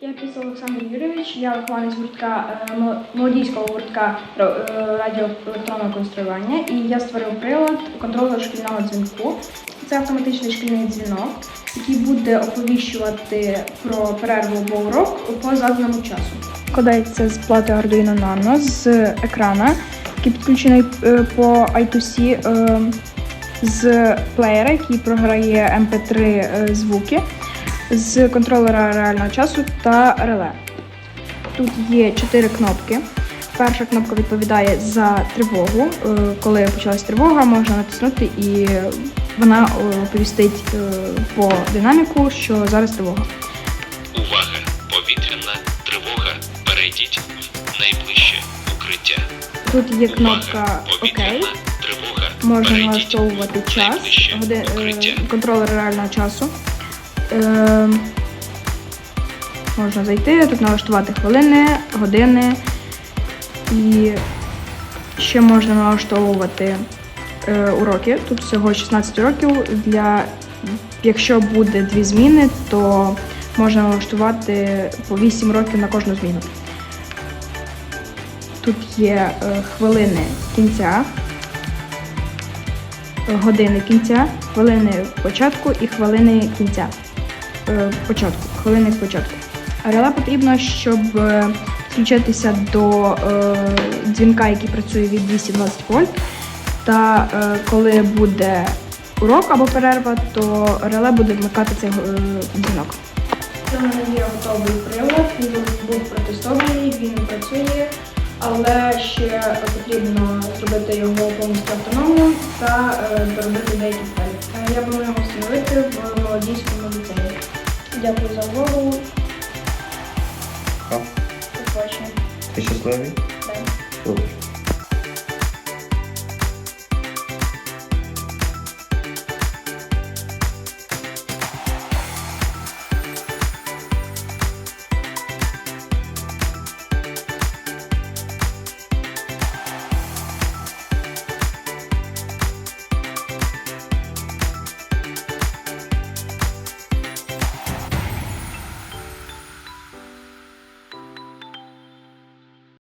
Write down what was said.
Я Піс Олександр Юрійович, я вихованець гуртка е, молодійського гуртка е, радіоелектронного конструювання і я створив прилад контролер шкільного дзвінку. Це автоматичний шкільний дзвінок, який буде оповіщувати про перерву або урок по заданому часу. Складається з плати Arduino Nano з екрана, який підключений по I2C, е, з плеєра, який програє MP3 е, звуки з контролера реального часу та реле. Тут є чотири кнопки. Перша кнопка відповідає за тривогу. Е, Коли почалась тривога, можна натиснути і вона е, оповістить е, по динаміку, що зараз тривога. Увага! Повітряна тривога. Перейдіть в найближче укриття. Тут є кнопка ОК. Можна налаштовувати час, найближче годи- е, контролер реального часу. Е, можна зайти, тут налаштувати хвилини, години. І ще можна налаштовувати е, уроки. Тут всього 16 уроків. Для, якщо буде дві зміни, то можна налаштувати по 8 років на кожну зміну. Тут є е, хвилини кінця, години кінця, хвилини початку і хвилини кінця. Е, Початку, хвилини початку. Реле потрібно, щоб е, включитися до е, дзвінка, який працює від 220 вольт. Та коли буде урок або перерва, то реле буде вмикати цей дзвінок. Це в мене є готовий прилад, він був протестований, він працює, але ще потрібно зробити його повністю автономним та доробити деякі деталі. Я планую його встановити в молодійському ліцеї. Дякую за увагу. До побачення. ти щасливий? Так. Супер.